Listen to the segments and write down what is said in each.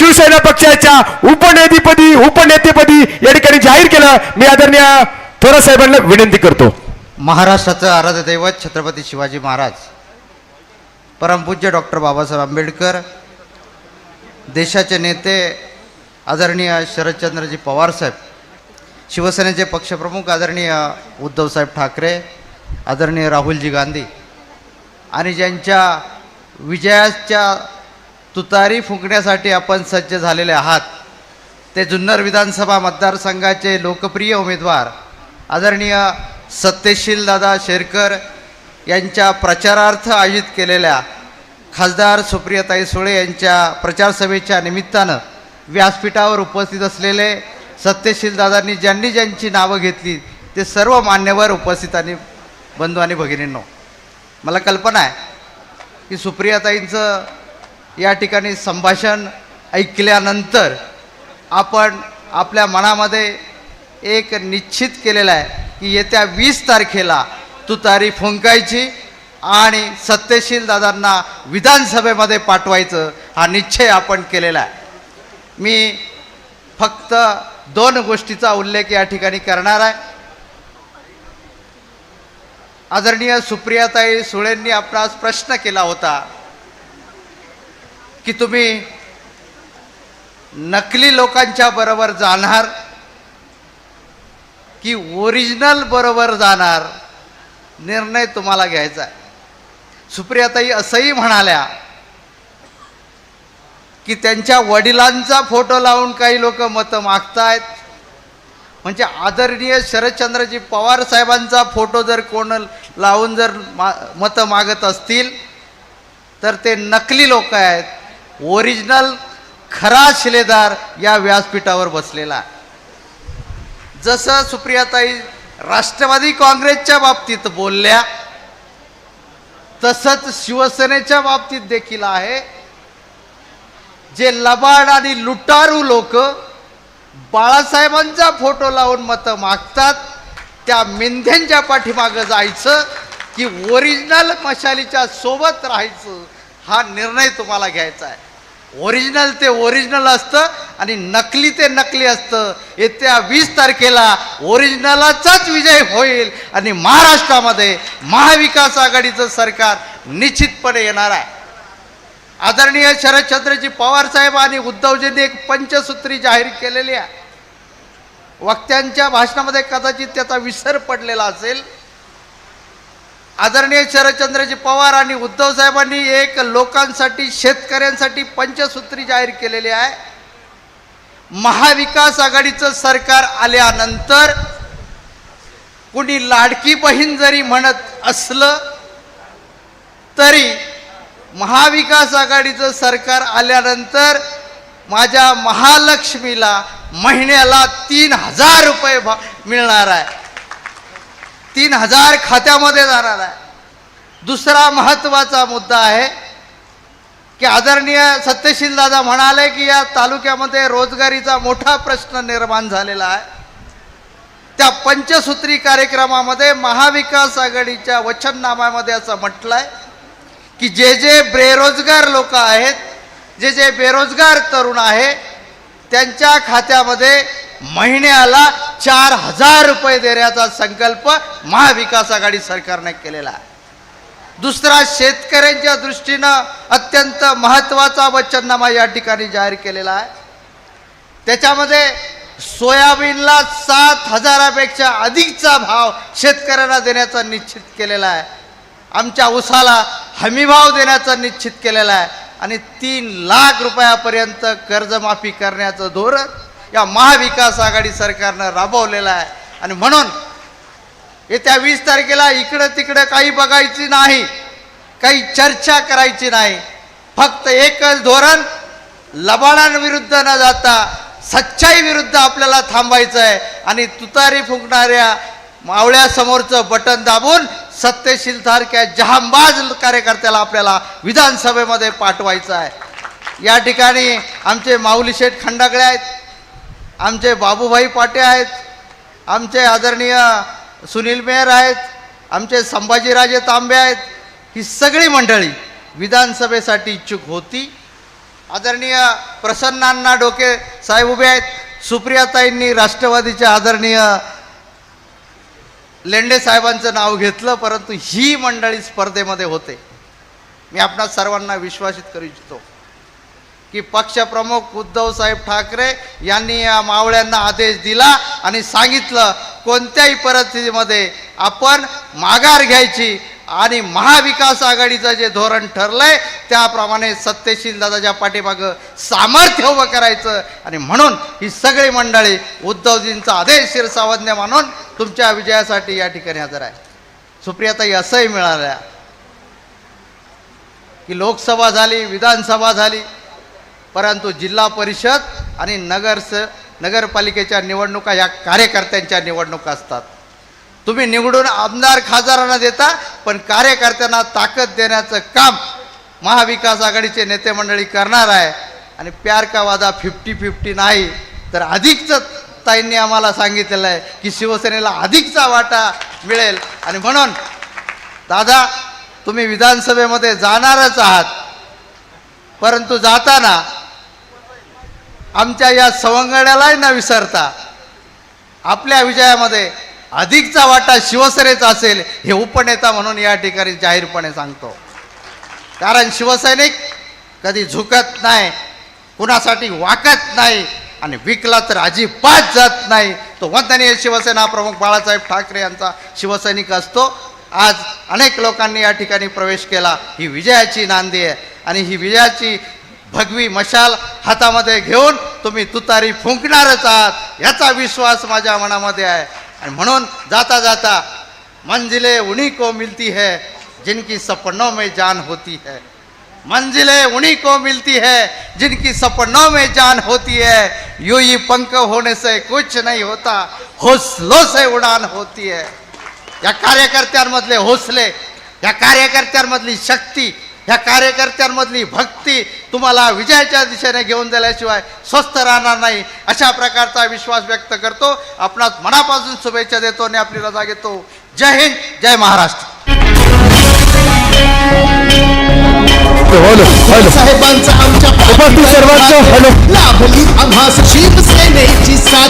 शिवसेना पक्षाच्या उपनेतेपदी उपनेतेपदी या ठिकाणी जाहीर केलं. मी आदरणीय थोरात साहेबांना विनंती करतो. महाराष्ट्राचं आराध्य दैवत छत्रपती शिवाजी महाराज परमपूज्य डॉक्टर बाबासाहेब आंबेडकर देशाचे नेते आदरणीय शरदचंद्रजी पवारसाहेब शिवसेनेचे पक्षप्रमुख आदरणीय उद्धवसाहेब ठाकरे आदरणीय राहुलजी गांधी आणि ज्यांच्या विजयाच्या तुतारी फुंकण्यासाठी आपण सज्ज झालेले आहात. ते जुन्नर विधानसभा मतदारसंघाचे लोकप्रिय उमेदवार आदरणीय सत्यशील दादा शेरकर यांच्या प्रचारार्थ आयोजित केलेल्या खासदार सुप्रियाताई सुळे यांच्या प्रचारसभेच्या निमित्तानं व्यासपीठावर उपस्थित असलेले सत्यशील दादांनी ज्यांनी ज्यांची नावं घेतली ते सर्व मान्यवर उपस्थित आणि बंधू आणि भगिनींनो मला कल्पना आहे की सुप्रियाताईंचं या ठिकाणी संभाषण ऐकल्यानंतर आपण आपल्या मनामध्ये एक निश्चित केलेला आहे की येत्या वीस तारखेला तुतारी फुंकायची आणि सत्यशील दादांना विधानसभेमध्ये पाठवायचं हा निश्चय आपण केलेला आहे. मी फक्त दोन गोष्टीचा उल्लेख या ठिकाणी करणार आहे. आदरणीय सुप्रियाताई सुळेंनी आपणास प्रश्न केला होता की तुम्ही नकली लोकांच्या बरोबर जाणार की ओरिजिनल बरोबर जाणार निर्णय तुम्हाला घ्यायचा आहे. सुप्रियाताई असंही म्हणाल्या की त्यांच्या वडिलांचा फोटो लावून काही लोक मतं मागतायत. म्हणजे आदरणीय शरदचंद्रजी पवार साहेबांचा फोटो जर कोण लावून जर मा मतं मागत असतील तर ते नकली लोक आहेत. ओरिजिनल खरा शिलेदार या व्यासपीठावर बसलेला आहे. जसं सुप्रियाताई राष्ट्रवादी काँग्रेसच्या बाबतीत बोलल्या तसंच शिवसेनेच्या बाबतीत देखील आहे. जे लबाड आणि लुटारू लोक बाळासाहेबांचा फोटो लावून मतं मागतात त्या मेंढ्यांच्या पाठीमागं जायचं की ओरिजिनल मशालीच्या सोबत राहायचं हा निर्णय तुम्हाला घ्यायचा आहे. ओरिजिनल ते ओरिजिनल असतं आणि नकली ते नकली असतं. येत्या वीस तारखेला ओरिजिनलाचाच विजय होईल आणि महाराष्ट्रामध्ये महाविकास आघाडीचं सरकार निश्चितपणे येणार आहे. आदरणीय शरदचंद्रजी पवारसाहेब आणि उद्धवजींनी एक पंचसूत्री जाहीर केलेली आहे. वक्त्यांच्या भाषणामध्ये कदाचित त्याचा विसर पडलेला असेल. आदरणीय शरदचंद्रजी पवार आणि उद्धव साहेबांनी एक लोकांसाठी शेतकऱ्यांसाठी पंचसूत्री जाहीर केलेली आहे. महाविकास आघाडीचं सरकार आल्यानंतर कुणी लाडकी बहीण जरी म्हणत असलं तरी महाविकास आघाडीचं सरकार आल्यानंतर माझ्या महालक्ष्मीला महिन्याला तीन हजार रुपये भा मिळणार आहे. तीन हजार खात्यामध्ये जाणार आहे. दुसरा महत्त्वाचा मुद्दा आहे की आदरणीय सत्यशील दादा म्हणाले की या तालुक्यामध्ये रोजगारीचा मोठा प्रश्न निर्माण झालेला आहे. त्या पंचसूत्री कार्यक्रमामध्ये महाविकास आघाडीच्या वचननाम्यामध्ये असं म्हटलं आहे की जे जे बेरोजगार लोक आहेत जे जे बेरोजगार तरुण आहे त्यांच्या खात्यामध्ये महिन्याला चार हजार रुपये देण्याचा संकल्प महाविकास आघाडी सरकारने केलेला आहे. दुसरा शेतकऱ्यांच्या दृष्टीनं अत्यंत महत्त्वाचा वचननामा या ठिकाणी जाहीर केलेला आहे. त्याच्यामध्ये सोयाबीनला सात हजारापेक्षा अधिकचा भाव शेतकऱ्यांना देण्याचा निश्चित केलेला आहे. आमच्या उसाला हमीभाव देण्याचा निश्चित केलेला आहे. आणि तीन लाख रुपयापर्यंत कर्जमाफी करण्याचं धोरण या महाविकास आघाडी सरकारनं राबवलेला आहे. आणि म्हणून येत्या वीस तारखेला इकडं तिकडं काही बघायची नाही काही चर्चा करायची नाही. फक्त एकच धोरण लबाडांविरुद्ध न जाता सच्चाई विरुद्ध आपल्याला थांबायचं आहे. आणि तुतारी फुंकणाऱ्या मावळ्यासमोरचं बटन दाबून सत्यशील सारख्या जहांबाज कार्यकर्त्याला आपल्याला विधानसभेमध्ये पाठवायचं आहे. या ठिकाणी आमचे माऊली शेठ खंडागळे आहेत. आमचे बाबूभाई पाटे आहेत आमचे आदरणीय सुनील मेहर आहेत आमचे संभाजीराजे तांबे आहेत ही सगळी मंडळी विधानसभेसाठी इच्छुक होती. आदरणीय प्रसन्नांना डोके साहेब उभे आहेत. सुप्रियाताईंनी राष्ट्रवादीच्या आदरणीय लेंडे साहेबांचं नाव घेतलं परंतु ही मंडळी स्पर्धेमध्ये होते. मी आपणा सर्वांना विश्वासित करू इच्छितो. की पक्षप्रमुख उद्धव साहेब ठाकरे यांनी या मावळ्यांना आदेश दिला आणि सांगितलं कोणत्याही परिस्थितीमध्ये आपण माघार घ्यायची आणि महाविकास आघाडीचं जे धोरण ठरलंय त्याप्रमाणे सत्यशील दादाच्या पाठीमागं सामर्थ्य उभं करायचं. आणि म्हणून ही सगळी मंडळी उद्धवजींचा आदेश शिरसावज्ञ मानून तुमच्या विजयासाठी या ठिकाणी हजर आहे. सुप्रियाताई असंही मिळाल्या की लोकसभा झाली विधानसभा झाली परंतु जिल्हा परिषद आणि नगरस नगरपालिकेच्या निवडणुका या कार्यकर्त्यांच्या निवडणुका असतात. तुम्ही निवडून आमदार खासदारांना देता पण कार्यकर्त्यांना ताकद देण्याचं काम महाविकास आघाडीचे नेते मंडळी करणार आहे. आणि प्यार का वादा फिफ्टी फिफ्टी नाही तर अधिकचं ताईंनी आम्हाला सांगितलेलं आहे की शिवसेनेला अधिकचा वाटा मिळेल. आणि म्हणून दादा तुम्ही विधानसभेमध्ये जाणारच आहात. परंतु जाताना आमच्या या सवंगड्यालाही न विसरता आपल्या विजयामध्ये अधिकचा वाटा शिवसेनेचा असेल हे उपनेता म्हणून या ठिकाणी जाहीरपणे सांगतो. कारण शिवसैनिक कधी झुकत नाही कुणासाठी वाकत नाही आणि विकला तर अजिबात जात नाही. तो वंदनीय शिवसेना प्रमुख बाळासाहेब ठाकरे यांचा शिवसैनिक असतो. आज अनेक लोकांनी या ठिकाणी प्रवेश केला. ही विजयाची नांदी आहे आणि ही विजयाची भगवी मशाल हातामध्ये घेऊन तुम्ही तुतारी फुंकणारच आहात याचा विश्वास माझ्या मनामध्ये आहे. आणि म्हणून जाता जाता मंजिले उन्हीं को मिलती है जिनकी सपनों में जान होती है. मंजिलें उन्हीं को मिलती है जिनकी सपनों में जान होती है. यूं ही पंख होने से कुछ नहीं होता हौसलों से उड़ान होती है. या कार्यकर्त्यांमधले हौसले या कार्यकर्त्यांमधली शक्ती या कार्यकर्त्यांमधली भक्ती तुम्हाला विजयाच्या दिशेने घेऊन दिल्याशिवाय स्वस्थ राहणार नाही. अशा प्रकारचा विश्वास व्यक्त करतो. आपणास मनापासून शुभेच्छा देतो आणि आपली रजा घेतो. जय हिंद जय महाराष्ट्र. Hello hello. साहेबांचा आमच्या उपस्थित सर्वांचं हॅलो. लाभली आम्हास शिवसेनेची साथ.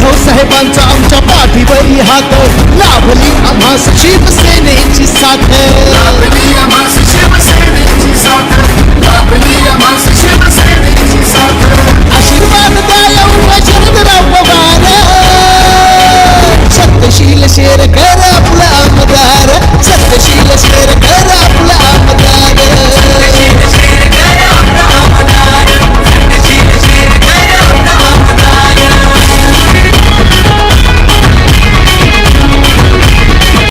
उद्धव साहेबांचा आमच्या पाठीवर हात. लाभली आम्हा शिवसेनेची साथ. शिवसेनेची साथ. साथ. आशीर्वाद द्या शरदराव शेरकर